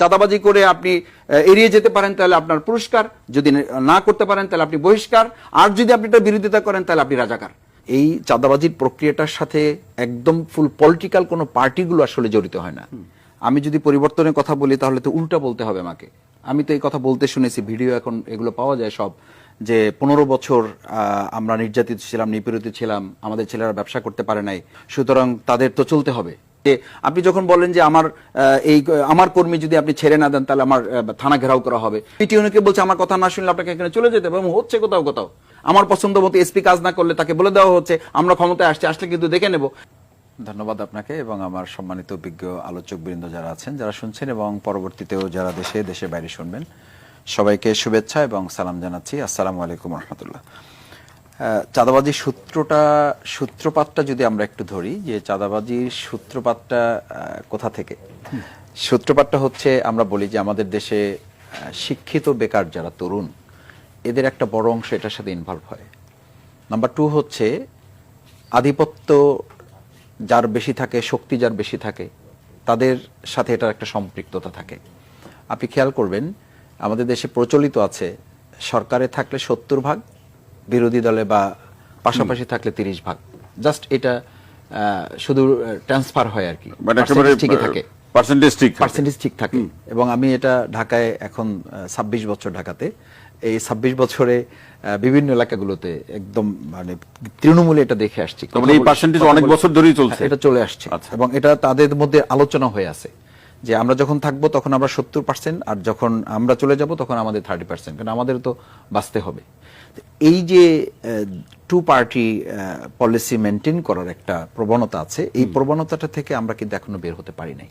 চাঁদাবাজি করে আপনি এড়িয়ে যেতে পারেন, তাহলে আপনার পুরস্কার। যদি না করতে পারেন, তাহলে আপনি বহিষ্কার। আর যদি আপনি এটা বিরোধিতা করেন, তাহলে আপনি রাজাকার। এই চাঁদাবাজির প্রক্রিয়াটার সাথে একদম ফুল পলিটিক্যাল কোনো পার্টিগুলো আসলে জড়িত হয় না। আমি যদি পরিবর্তনের কথা বলি, তাহলে তো উল্টা বলতে হবে আমাকে। আমি তো এই কথা বলতে শুনেছি, ভিডিও এখন এগুলো পাওয়া যায় সব, যে পনেরো বছর আমরা নির্যাতিত ছিলাম, নিপীড়িত ছিলাম, আমাদের ছেলেরা ব্যবসা করতে পারে নাই, সুতরাং তাদের তো চলতে হবে। যে আপনি যখন বলেন যে আমার এই, আমার কর্মী যদি আপনি ছেড়ে না দেন, তাহলে আমার থানা ঘেরাও করা হবে। পিটিউনিকে বলছে, আমার কথা না শুনলে আপনাকে এখানে চলে যেতে হবে? এবং হচ্ছে কোথাও কোথাও। আমার পছন্দ মতো এসপি কাজ না করলে তাকে বলে দেওয়া হচ্ছে, আমরা ক্ষমতায় আসছে, আসলে কিন্তু দেখে নেব। ধন্যবাদ আপনাকে এবং আমার সম্মানিত বিজ্ঞ আলোচক বৃন্দ যারা আছেন, যারা শুনছেন এবং পরবর্তীতেও যারা দেশে দেশে বাইরে শুনবেন, সবাইকে শুভেচ্ছা এবং সালাম জানাচ্ছি। আসসালামু আলাইকুম রহমতুল্লাহ। চাঁদাবাজির সূত্রটা, সূত্রপাতটা যদি আমরা একটু ধরি, যে চাঁদাবাজির সূত্রপাতটা কোথা থেকে? সূত্রপাতটা হচ্ছে, আমরা বলি যে আমাদের দেশে শিক্ষিত বেকার যারা তরুণ, এদের একটা বড় অংশ এটার সাথে ইনভলভ হয়। নাম্বার টু হচ্ছে, আধিপত্য যার বেশি থাকে, শক্তি যার বেশি থাকে, তাদের সাথে এটার একটা সম্পৃক্ততা থাকে। আপনি খেয়াল করবেন, আমাদের দেশে প্রচলিত আছে, সরকারে থাকলে সত্তর ভাগ বিরোধী দলে বা পাশাপাশি থাকলে তিরিশ ভাগ। জাস্ট এটা শুধু ট্রান্সফার হয় আর কি। মানে ঠিকই থাকে। পার্সেন্টেজ ঠিক থাকে। পার্সেন্টেজ ঠিক থাকে। এবং আমি এটা ঢাকায় এখন ছাব্বিশ বছর ঢাকাতে। এই ছাব্বিশ বছরে আহ, বিভিন্ন এলাকাগুলোতে একদম মানে তৃণমূলে এটা দেখে আসছি। মানে এই অনেক বছর ধরেই চলছে? হ্যাঁ, এটা চলে আসছে। আচ্ছা। এবং এটা তাদের মধ্যে আলোচনা হয়ে আছে। যে আমরা যখন থাকব তখন আমরা সত্তর পার্সেন্ট আর যখন আমরা চলে যাব তখন আমাদের থার্টি পার্সেন্ট কারণ আমাদের তো বাঁচতে হবে। এই যে টু পার্টি পলিসি মেনটেন করার একটা প্রবণতা আছে এই প্রবণতাটা থেকে আমরা কিন্তু এখনও বের হতে পারি নাই।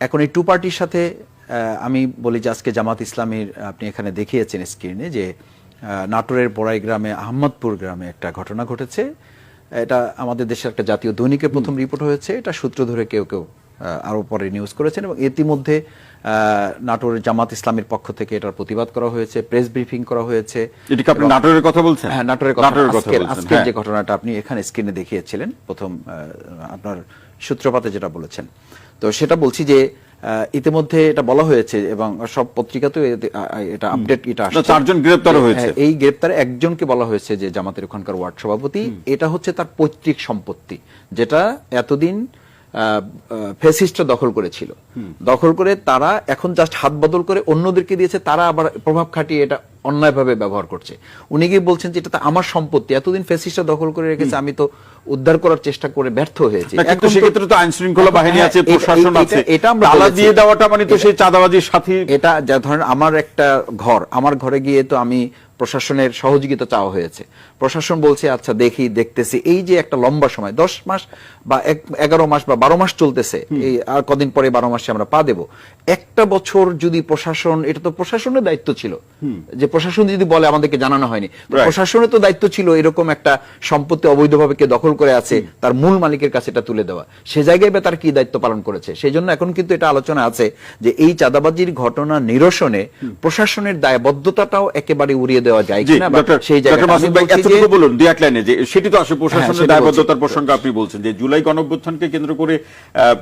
এখন এই টু পার্টির সাথে আমি বলি যে আজকে জামাত ইসলামীর আপনি এখানে দেখিয়েছেন স্ক্রিনে যে নাটোরের বড়াই গ্রামে আহমদপুর গ্রামে একটা ঘটনা ঘটেছে। এটা আমাদের দেশের একটা জাতীয় দৈনিকের প্রথম রিপোর্ট হয়েছে। এটা সূত্র ধরে কেউ কেউ আহ, আরও পরে নিউজ করেছেন এবং ইতিমধ্যে আহ, নাটোরের জামাত ইসলামের পক্ষ থেকে এটার প্রতিবাদ করা হয়েছে প্রেস ব্রিফিং করা হয়েছে। আপনি নাটোরের কথা বলছেন? হ্যাঁ নাটোরের কথা। আজকের- বলছেন হ্যাঁ। যে ঘটনাটা আপনি এখানে স্ক্রিনে দেখিয়েছিলেন প্রথম আহ, আপনার সূত্রপাতে যেটা বলেছেন। তো সেটা বলছি যে ইতিমধ্যে এটা বলা হয়েছে এবং সব পত্রিকাতেও এটা আপডেট এটা আসছে। চারজন গ্রেফতার হয়েছে। হ্যাঁ, এই গ্রেপ্তারে একজনকে বলা হয়েছে যে জামাতের ওখানকার ওয়ার্ড সভাপতি। এটা হচ্ছে তার পৈতৃক সম্পত্তি যেটা এতদিন ফেসিস্টরা দখল করেছিল। দখল করে তারা এখন জাস্ট হাত বদল করে অন্যদেরকে দিয়েছে তারা আবার প্রভাব খাটিয়ে এটা অন্যায়ভাবে ব্যবহার করছে। উনি গিয়ে বলছেন যে এটা তো আমার সম্পত্তি। এতদিন ফেসিস্টরা দখল করে রেখেছে আমি তো উদ্ধার করার চেষ্টা করে ব্যর্থ হয়েছি। কিন্তু সেক্ষেত্রে তো আইন শৃঙ্খলা বাহিনী হ্যাঁ, আছে প্রশাসন আছে। এটা আমরা তালা দিয়ে দেওয়াটা মানে তো সেই চাঁদাবাজির সাথী। এটা যা ধরেন আমার একটা ঘর আমার ঘরে গিয়ে তো আমি প্রশাসনের সহযোগিতা চাওয়া হয়েছে। প্রশাসন বলছে আচ্ছা দেখি দেখতেছি। এই যে একটা লম্বা সময় দশ মাস বা এগারো মাস বা বারো মাস চলতেছে এই আর কদিন পরে বারো মাসে আমরা পা দেব। একটা বছর যদি প্রশাসন এটা তো প্রশাসনের দায়িত্ব ছিল যে প্রশাসন যদি বলে আমাদেরকে জানানো হয়নি। প্রশাসনের তো দায়িত্ব ছিল এরকম একটা সম্পত্তি অবৈধভাবে কে দখল করে আছে তার মূল মালিকের কাছে এটা তুলে দেওয়া। সে জায়গায় তার কি দায়িত্ব পালন করেছে? সেই জন্য এখন কিন্তু এটা আলোচনা আছে যে এই চাঁদাবাজির ঘটনা নিরসনে প্রশাসনের দায়বদ্ধতাটাও একেবারে উড়িয়ে দেওয়া যায় জি কিনা সেই জায়গায় মাসুদ ভাই এতটুকু বলুন দুই এক লাইনে যে সেটি তো আসলে প্রশাসনের দায়বদ্ধতার। প্রসঙ্গে আপনি বলছেন যে জুলাই গণঅভ্যুত্থানকে কেন্দ্র করে আহ,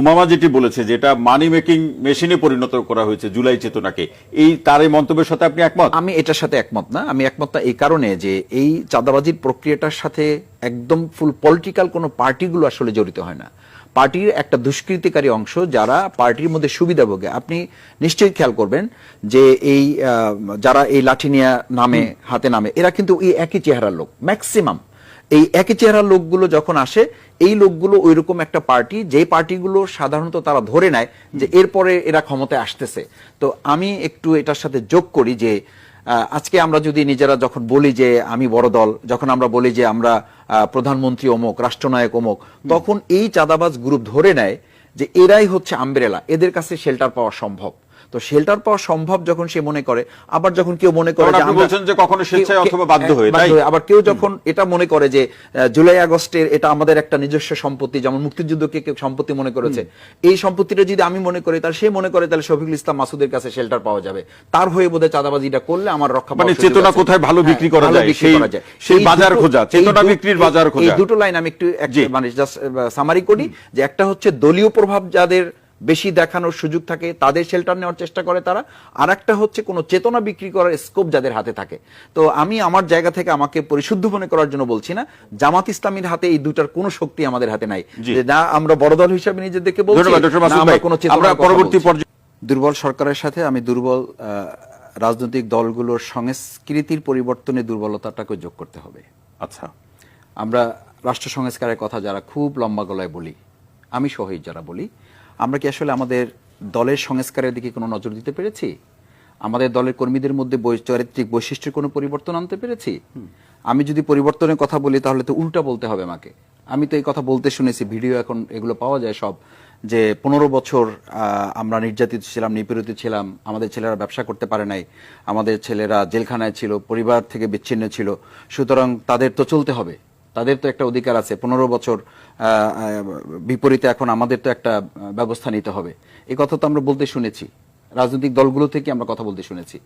উমামা যেটি বলেছে যে এটা মানি মেকিং মেশিনে পরিণত করা হয়েছে জুলাই চেতনাকে এই তার এই মন্তব্যের সাথে আপনি একমত? আমি এটার সাথে একমত না। আমি একমত না এই কারণে যে এই চাঁদাবাজির প্রক্রিয়াটার সাথে একদম ফুল পলিটিক্যাল কোনো পার্টিগুলো আসলে জড়িত হয় না। পার্টির একটা দুষ্কৃতিকারী অংশ যারা পার্টির মধ্যে সুবিধা ভোগে। আপনি নিশ্চয়ই খেয়াল করবেন যে এই যারা এই লাঠি নিয়ে নামে হাতে নামে এরা কিন্তু এই একই চেহারার লোক ম্যাক্সিমাম এই একই চেহারার লোকগুলো যখন আসে এই লোকগুলো ওই রকম একটা পার্টি যে পার্টিগুলো সাধারণত তারা ধরে নেয় যে এরপরে এরা ক্ষমতায় আসতেছে। তো আমি একটু এটার সাথে যোগ করি যে আজকে আমরা যদি নিজেরা যখন বলি যে আমি বড় দল যখন আমরা বলি যে আমরা প্রধানমন্ত্রী অমুক রাষ্ট্রনায়ক অমুক তখন এই চাঁদাবাজ গ্রুপ ধরে নেয় যে এরাই হচ্ছে আম্বেরেলা এদের কাছে শেল্টার পাওয়া সম্ভব। তো শেল্টার পাওয়া সম্ভব যখন সে মনে করে। আবার যখন কেউ মনে করে যে আপনি বলছেন যে কখনো স্বেচ্ছায় অথবা বাধ্য হয়ে, তাই? আবার কেউ যখন এটা মনে করে যে জুলাই আগস্টের এটা আমাদের একটা নিজস্ব সম্পত্তি যেমন মুক্তিযুদ্ধকে কেউ সম্পত্তি মনে করেছে। এই সম্পত্তিটা যদি আমি মনে করি তাহলে সে মনে করে তাহলে শফিকুল ইসলাম মাসুদের কাছে শেল্টার পাওয়া যাবে। তার হয়ে বোধহয় চাঁদাবাজিটা করলে আমার রক্ষা মানে চেতনা কোথায়? ভালো হ্যাঁ, বিক্রি করা যায়, সেই- সেই বাজার খোঁজা, চেতনা বিক্রির এই- বাজার এই খোঁজা। দুটো লাইন আমি একটু। মানে জাস্ট সামারি করি যে একটা হচ্ছে দলীয় প্রভাব যাদের বেশি দেখানোর সুযোগ থাকে তাদের শেল্টার নেওয়ার চেষ্টা করে তারা। আর একটা হচ্ছে কোনো চেতনা বিক্রি করার স্কোপ যাদের হাতে থাকে। তো আমি আমার জায়গা থেকে আমাকে পরিশুদ্ধ মনে করার জন্য বলছি না জামাত ইসলামীর হাতে এই দুটার কোনো শক্তি আমাদের হাতে নাই। যে না আমরা বড় দল হিসাবে নিজেদেরকে বলছি আমরা কোনো পরবর্তী দুর্বল সরকারের সাথে আমি দুর্বল আহ, রাজনৈতিক দলগুলোর সংস্কৃতির পরিবর্তনে দুর্বলতাটাকে যোগ করতে হবে। আচ্ছা। আমরা রাষ্ট্র সংস্কারের কথা যারা খুব লম্বা গলায় বলি আমি সহিত যারা বলি আমরা কি আসলে আমাদের দলের সংস্কারের দিকে কোনো নজর দিতে পেরেছি? আমাদের দলের কর্মীদের মধ্যে চারিত্রিক বৈশিষ্ট্যের কোনো পরিবর্তন আনতে পেরেছি? আমি যদি পরিবর্তনের কথা বলি তাহলে তো উল্টা বলতে হবে আমাকে। আমি তো এই কথা বলতে শুনেছি ভিডিও এখন এগুলো পাওয়া যায় সব যে পনেরো বছর আমরা নির্যাতিত ছিলাম নিপীড়িত ছিলাম আমাদের ছেলেরা ব্যবসা করতে পারে নাই আমাদের ছেলেরা জেলখানায় ছিল পরিবার থেকে বিচ্ছিন্ন ছিল সুতরাং তাদের তো চলতে হবে। তাদের তো একটা অধিকার আছে। পনেরো বছর বিপরীতে এখন আমাদের তো একটা ব্যবস্থা নিতে হবে। এই কথা তো আমরা বলতে শুনেছি। রাজনৈতিক দলগুলো থেকে আমরা কথা বলতে শুনেছি।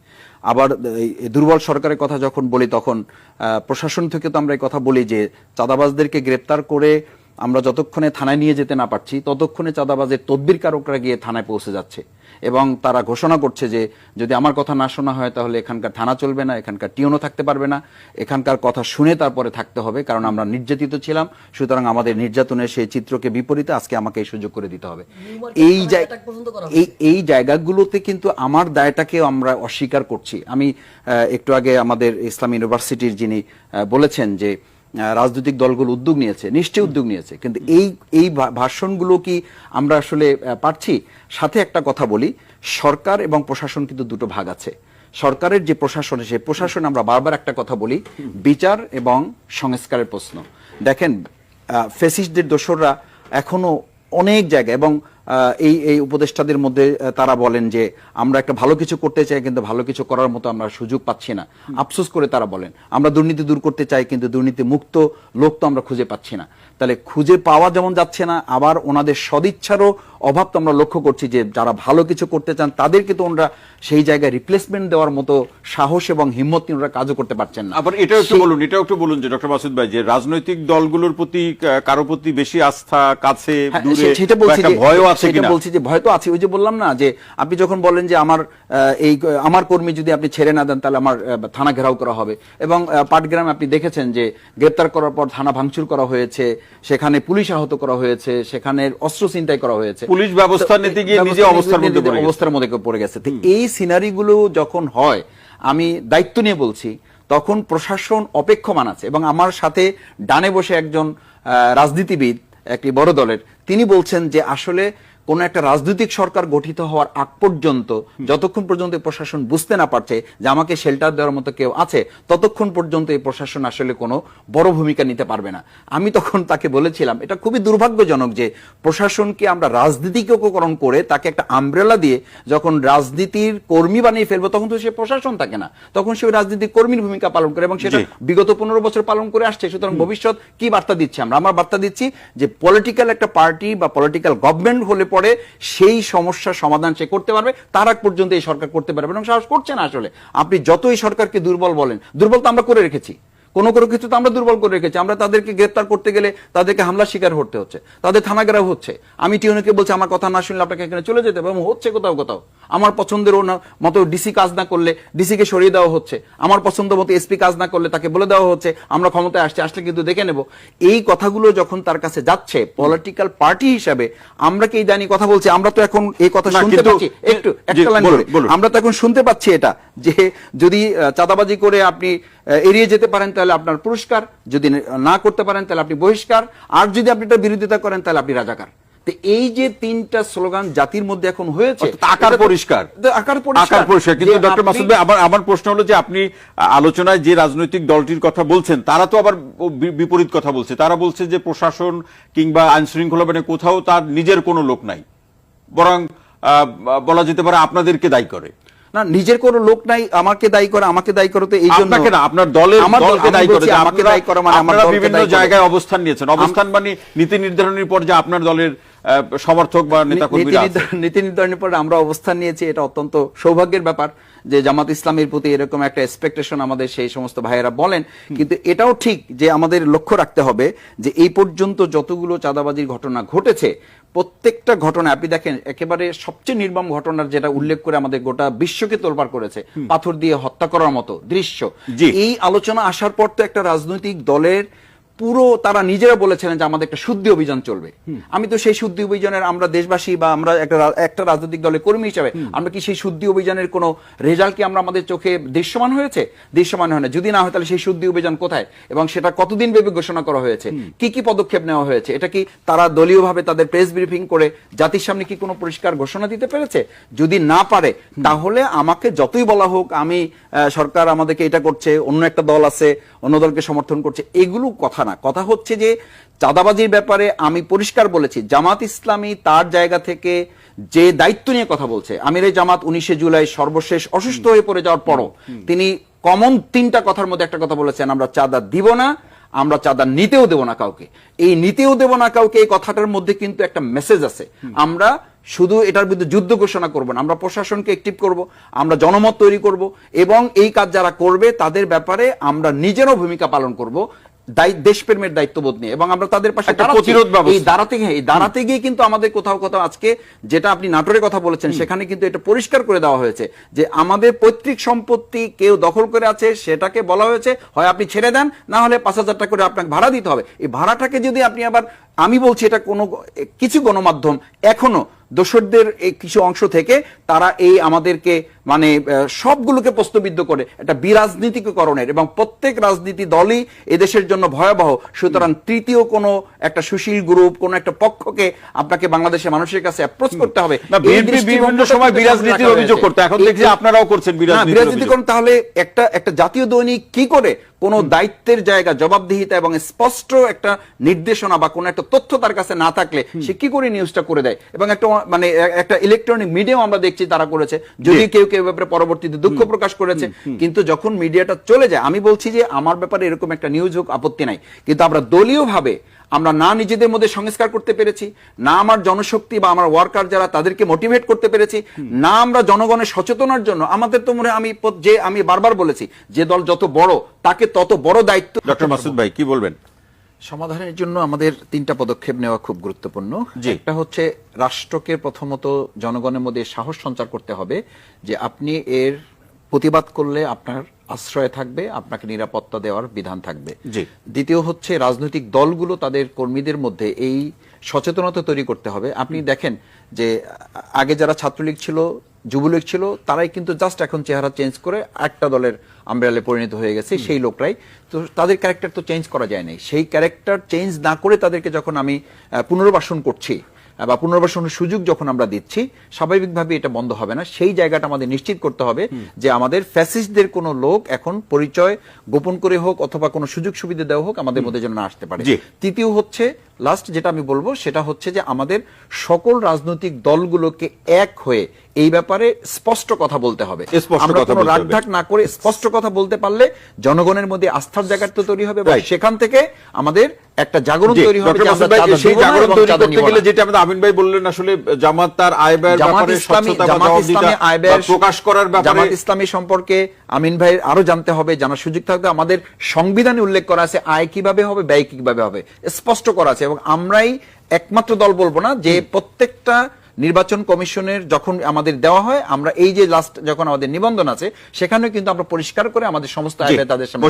আবার দুর্বল সরকারের কথা যখন বলি তখন প্রশাসন থেকে তো আমরা এই কথা বলি যে চাঁদাবাজদেরকে গ্রেপ্তার করে আমরা যতক্ষণে থানায় নিয়ে যেতে না পারছি ততক্ষণে চাঁদাবাজের তদ্বির কারকরা গিয়ে থানায় পৌঁছে যাচ্ছে। এবং তারা ঘোষণা করছে যে যদি আমার কথা না শোনা হয় তাহলে এখানকার থানা চলবে না এখানকার টিউনও থাকতে পারবে না। এখানকার কথা শুনে তারপরে থাকতে হবে কারণ আমরা নির্যাতিত ছিলাম। সুতরাং আমাদের নির্যাতনের সেই চিত্রকে বিপরীতে আজকে আমাকে এই সুযোগ করে দিতে হবে। এই এই এই জায়গাগুলোতে কিন্তু আমার দায়টাকেও আমরা অস্বীকার করছি। আমি একটু আগে আমাদের ইসলাম ইউনিভার্সিটির যিনি বলেছেন যে রাজনৈতিক দলগুলো উদ্যোগ নিয়েছে, নিশ্চয়ই উদ্যোগ নিয়েছে। কিন্তু এই এই ভাষণগুলো কি আমরা আসলে পারছি? সাথে একটা কথা বলি, সরকার এবং প্রশাসন কিন্তু দুটো ভাগ আছে। সরকারের যে প্রশাসন, সেই প্রশাসন আমরা বারবার একটা কথা বলি, বিচার এবং সংস্কারের প্রশ্ন। দেখেন ফেসিস্টদের দোসররা এখনও অনেক জায়গায় এবং এই এই উপদেষ্টাদের মধ্যে তারা বলেন যে আমরা একটা ভালো কিছু করতে চাই কিন্তু ভালো কিছু করার মতো আমরা সুযোগ পাচ্ছি না। আফসোস করে তারা বলেন আমরা দুর্নীতি দূর করতে চাই কিন্তু দুর্নীতি মুক্ত লোক তো আমরা খুঁজে পাচ্ছি না। তাহলে খুঁজে পাওয়া যেমন যাচ্ছে না আবার ওনাদের সদিচ্ছারও অভাব তো আমরা লক্ষ্য করছি যে যারা ভালো কিছু করতে চান তাদেরকে তো ওনারা সেই জায়গায় রিপ্লেসমেন্ট দেওয়ার মতো সাহস এবং হিম্মত নিয়ে ওনারা কাজও করতে পারছেন না। আবার এটাও একটু বলুন এটাও একটু বলুন যে ডক্টর মাসুদ ভাই যে রাজনৈতিক দলগুলোর প্রতি কারও প্রতি বেশি আস্থা কাছে হ্যাঁ, দূরে সেটা বলছি ভয়ও আছে সেটা কিনা? বলছি যে ভয় তো আছে। ওই যে বললাম না যে আপনি যখন বলেন যে আমার এই আমার কর্মী যদি আপনি ছেড়ে না দেন তাহলে আমার থানা ঘেরাও করা হবে। এবং পাটগ্রামে আপনি দেখেছেন যে গ্রেপ্তার করার পর থানা ভাঙচুর করা হয়েছে সেখানে পুলিশ আহত করা হয়েছে সেখানে অস্ত্র করা হয়েছে। পুলিশ ব্যবস্থা নিতে গিয়ে নিজে অবস্থার মধ্যে। অবস্থার মধ্যে পড়ে গেছে। এই সিনারিগুলো যখন হয় আমি দায়িত্ব নিয়ে বলছি তখন প্রশাসন অপেক্ষমান আছে। এবং আমার সাথে ডানে বসে একজন আহ, রাজনীতিবিদ একটি বড় দলের তিনি বলছেন যে আসলে কোন একটা রাজনৈতিক সরকার গঠিত হওয়ার আগ পর্যন্ত যতক্ষণ পর্যন্ত এই প্রশাসন বুঝতে না পারছে যে আমাকে শেল্টার দেওয়ার মতো কেউ আছে ততক্ষণ পর্যন্ত এই প্রশাসন আসলে কোনো বড় ভূমিকা নিতে পারবে না। আমি তখন তাকে বলেছিলাম এটা খুবই দুর্ভাগ্যজনক যে প্রশাসনকে আমরা রাজনীতিকরণ করে তাকে একটা আমব্রেলা দিয়ে যখন রাজনীতির কর্মী বানিয়ে ফেলব তখন তো সে প্রশাসন থাকে না। তখন সে রাজনীতির কর্মীর ভূমিকা পালন করে এবং সেটা বিগত পনেরো বছর পালন করে আসছে। সুতরাং ভবিষ্যৎ কি বার্তা দিচ্ছে? আমরা আমার বার্তা দিচ্ছি যে পলিটিক্যাল একটা পার্টি বা পলিটিক্যাল গভর্নমেন্ট হলে পরে সেই সমস্যার সমাধান সে করতে পারবে, তার আগ পর্যন্ত এই সরকার করতে পারবে এবং সাহস করছে না আসলে। আপনি যতই সরকারকে দুর্বল বলেন দুর্বল তো আমরা করে রেখেছি। কোনো কোনো কিছু তো আমরা দুর্বল করে রেখেছি। আমরা তাদেরকে গ্রেপ্তার করতে গেলে তাদেরকে হামলার শিকার হতে হচ্ছে। তাদের থানাগেরাও হচ্ছে। আমি টিউনকে বলছি আমার কথা না শুনলে আপনাকে এখানে চলে যেতে হবে এবং হচ্ছে কোথাও কোথাও। আমার পছন্দের ও মতো ডিসি কাজ না করলে ডিসিকে সরিয়ে দেওয়া হচ্ছে। আমার পছন্দ মতো এসপি কাজ না করলে তাকে বলে দেওয়া হচ্ছে। আমরা ক্ষমতায় আসছে আসলে কিন্তু দেখে নেব। এই কথাগুলো যখন তার কাছে যাচ্ছে পলিটিক্যাল পার্টি হিসাবে আমরা কি জানি কথা বলছি? আমরা তো এখন এই কথা শুনতে পাচ্ছি। একটু একটা লাইন আমরা তো এখন শুনতে পাচ্ছি এটা যে যদি চাঁদাবাজি করে আপনি এড়িয়ে যেতে পারেন তাহলে আপনার পুরস্কার। যদি না করতে পারেন তাহলে আপনি বহিষ্কার। আর যদি আপনি এটা বিরোধিতা করেন তাহলে আপনি রাজাকার। এই যে তিনটা স্লোগান জাতির মধ্যে এখন হয়েছে আকার পরিষ্কার। আকার পরিষ্কার। আকার পরিষ্কার। কিন্তু ডক্টর মাসুদ ভাই আমার আমার প্রশ্ন হলো যে আপনি আলোচনায় যে রাজনৈতিক দলটির কথা বলছেন তারা তো আবার বিপরীত কথা বলছে। তারা বলছে যে প্রশাসন কিংবা আইন শৃঙ্খলা মানে কোথাও তার নিজের কোনো লোক নাই। বরং বলা যেতে পারে আপনাদেরকে দায়ী করে। না নিজের কোনো লোক নাই আমাকে দায়ী করে আমাকে দায়ী করে তো এই জন্য আপনাকে না আপনার দলের দলকে দায়ী করে আমাকে দায়ী করা মানে আমার বিভিন্ন জায়গায় অবস্থান নিয়েছেন। অবস্থান মানে নীতি নির্ধারণের পর যে আপনার দলের সমর্থক বা নেতা নীতি কর্মীরা নীতি নির্ধারণের পরে আমরা অবস্থান নিয়েছি এটা অত্যন্ত সৌভাগ্যের ব্যাপার যে জামাত ইসলামের প্রতি এরকম একটা এক্সপেকটেশন আমাদের সেই সমস্ত ভাইয়েরা বলেন। কিন্তু এটাও ঠিক যে আমাদের লক্ষ্য রাখতে হবে যে এই পর্যন্ত যতগুলো চাঁদাবাজির ঘটনা ঘটেছে প্রত্যেকটা ঘটনা আপনি দেখেন একেবারে সবচেয়ে নির্মম ঘটনার যেটা উল্লেখ করে আমাদের গোটা বিশ্বকে তোলপাড় করেছে পাথর দিয়ে হত্যা করার মতো দৃশ্য। এই আলোচনা আসার পর তো একটা রাজনৈতিক দলের পুরো তারা নিজেরা বলেছিলেন যে আমাদের একটা শুদ্ধি অভিযান চলবে। আমি তো সেই শুদ্ধি অভিযানের আমরা দেশবাসী বা আমরা একটা একটা রাজনৈতিক দলের কর্মী হিসাবে আমরা কি সেই শুদ্ধি অভিযানের কোনো রেজাল্ট কি আমরা আমাদের চোখে দৃশ্যমান হয়েছে? দৃশ্যমান হয় না। যদি না হয় তাহলে সেই শুদ্ধি অভিযান কোথায়? এবং সেটা কতদিন ব্যাপী ঘোষণা করা হয়েছে? কি কি পদক্ষেপ নেওয়া হয়েছে? এটা কি তারা দলীয়ভাবে তাদের প্রেস ব্রিফিং করে জাতির সামনে কি কোনো পরিষ্কার ঘোষণা দিতে পেরেছে? যদি না পারে তাহলে আমাকে যতই বলা হোক আমি সরকার আমাদেরকে এটা করছে অন্য একটা দল আছে অন্য দলকে সমর্থন করছে এগুলো কথা না। কথা হচ্ছে যে চাঁদাবাজির ব্যাপারে আমি পরিষ্কার বলেছি জামাত ইসলামী তার জায়গা থেকে যে দায়িত্ব নিয়ে কথা বলছে আমির এই জামাত উনিশে জুলাই সর্বশেষ অসুস্থ হয়ে পড়ে যাওয়ার পরও তিনি কমন তিনটা কথার মধ্যে একটা কথা বলেছেন আমরা চাঁদা দিব না আমরা চাঁদা নিতেও দেব না কাউকে। এই নিতেও দেব না কাউকে এই কথাটার মধ্যে কিন্তু একটা মেসেজ আছে। আমরা শুধু এটার বিরুদ্ধে যুদ্ধ ঘোষণা করব না আমরা প্রশাসনকে অ্যাক্টিভ করব আমরা জনমত তৈরি করব এবং এই কাজ যারা করবে তাদের ব্যাপারে আমরা নিজেরও ভূমিকা পালন করব। দেশপ্রেমের দায়িত্ববোধ নিয়ে এবং আমরা তাদের পাশে প্রতিরোধ। এই দাঁড়াতে গিয়ে এই দাঁড়াতে গিয়ে কিন্তু আমাদের কোথাও কোথাও আজকে যেটা আপনি নাটোরের কথা বলেছেন সেখানে কিন্তু এটা পরিষ্কার করে দেওয়া হয়েছে যে আমাদের পৈতৃক সম্পত্তি কেউ দখল করে আছে সেটাকে বলা হয়েছে হয় আপনি ছেড়ে দেন না হলে পাঁচ হাজার টাকা করে আপনাকে ভাড়া দিতে হবে। এই ভাড়াটাকে যদি আপনি আবার আমি বলছি এটা কোনো কিছু গণমাধ্যম এখনও দোসরদের এই কিছু অংশ থেকে তারা এই আমাদেরকে মানে সবগুলোকে প্রশ্নবিদ্ধ করে একটা বিরাজনীতিকরণের এবং প্রত্যেক রাজনীতি দলই এদেশের জন্য ভয়াবহ। সুতরাং তৃতীয় কোনো একটা সুশীল গ্রুপ কোনো একটা পক্ষকে আপনাকে বাংলাদেশের মানুষের কাছে অ্যাপ্রোচ করতে হবে। বিভিন্ন সময় সামনে বিরাজনীতির অভিযোগ। করতো। এখন দেখছি আপনারাও করছেন বিরাজনীতিকরণ তাহলে একটা একটা জাতীয় দৈনিক কি করে কোন দায়িত্বের জায়গা জবাবদিহিতা এবং স্পষ্ট একটা নির্দেশনা বা কোন একটা তথ্য তার কাছে না থাকলে সে কি করে নিউজটা করে দেয়? এবং একটা মানে একটা ইলেকট্রনিক মিডিয়াও আমরা দেখছি তারা করেছে। যদি কেউ কেউ ব্যাপারে পরবর্তীতে দুঃখ প্রকাশ করেছে। কিন্তু যখন মিডিয়াটা চলে যায় আমি বলছি যে আমার ব্যাপারে এরকম একটা নিউজ হোক আপত্তি নাই। কিন্তু আমরা দলীয়ভাবে আমরা না নিজেদের মধ্যে সংস্কার করতে পেরেছি না আমার জনশক্তি বা আমার ওয়ার্কার যারা তাদেরকে মোটিভেট করতে পেরেছি না আমরা জনগণের সচেতনার জন্য আমাদের তো মনে হয় আমি যে আমি বারবার বলেছি যে দল যত বড় তাকে তত বড় দায়িত্ব ডক্টর মাসুদ ভাই কি বলবেন? সমাধানের জন্য আমাদের তিনটা পদক্ষেপ নেওয়া খুব গুরুত্বপূর্ণ। একটা হচ্ছে রাষ্ট্রকে প্রথমত জনগণের মধ্যে সাহস সঞ্চার করতে হবে যে আপনি এর প্রতিবাদ করলে আপনার আশ্রয় থাকবে আপনাকে নিরাপত্তা দেওয়ার বিধান থাকবে। দ্বিতীয় হচ্ছে রাজনৈতিক দলগুলো তাদের কর্মীদের মধ্যে এই সচেতনতা তৈরি করতে হবে। আপনি দেখেন যে আগে যারা ছাত্রলীগ ছিল যুবলীগ ছিল তারাই কিন্তু জাস্ট এখন চেহারা চেঞ্জ করে একটা দলের আমব্রেলায় পরিণত হয়ে গেছে সেই লোকরাই। তো তাদের ক্যারেক্টার তো চেঞ্জ করা যায় নাই। সেই ক্যারেক্টার চেঞ্জ না করে তাদেরকে যখন আমি পুনর্বাসন করছি বা পুনর্বাসনের সুযোগ যখন আমরা দিচ্ছি স্বাভাবিকভাবে এটা বন্ধ হবে না। সেই জায়গাটা আমাদের নিশ্চিত করতে হবে যে আমাদের ফ্যাসিস্টদের কোনো লোক এখন পরিচয় গোপন করে হোক অথবা কোনো সুযোগ সুবিধা দেওয়া হোক আমাদের মধ্যে যেন না আসতে পারে। তৃতীয় হচ্ছে লাস্ট যেটা আমি বলব সেটা হচ্ছে যে আমাদের সকল রাজনৈতিক দলগুলোকে এক হয়ে এই ব্যাপারে স্পষ্ট কথা বলতে হবে। আমরা কোনো রাগঢাক না করে স্পষ্ট কথা বলতে পারলে জনগণের মধ্যে আস্থার জায়গাটা তো তৈরি হবে এবং সেখান থেকে আমাদের একটা জাগরণ তৈরি হবে ভাই, সেই জাগরণ তৈরি করতে গেলে যেটা আমাদের আমিন ভাই বললেন আসলে জামাত তার আয় ব্যয়ের জামাত ব্যাপারে ইসলামী স্বচ্ছতা বা প্রকাশ করার ব্যাপারে জামাত ইসলামী সম্পর্কে আমিন ভাইয়ের আরও জানতে হবে জানার সুযোগ থাকবে আমাদের সংবিধানে উল্লেখ করা আছে আয় কীভাবে হবে ব্যয় কীভাবে হবে। স্পষ্ট করা আছে। এবং আমরাই একমাত্র দল বলব না যে প্রত্যেকটা নির্বাচন কমিশনের যখন আমাদের দেওয়া হয় আমরা এই যে লাস্ট যখন আমাদের নিবন্ধন আছে সেখানে কিন্তু আমরা পরিষ্কার করে আমাদের সমস্ত আয় তাদের সামনে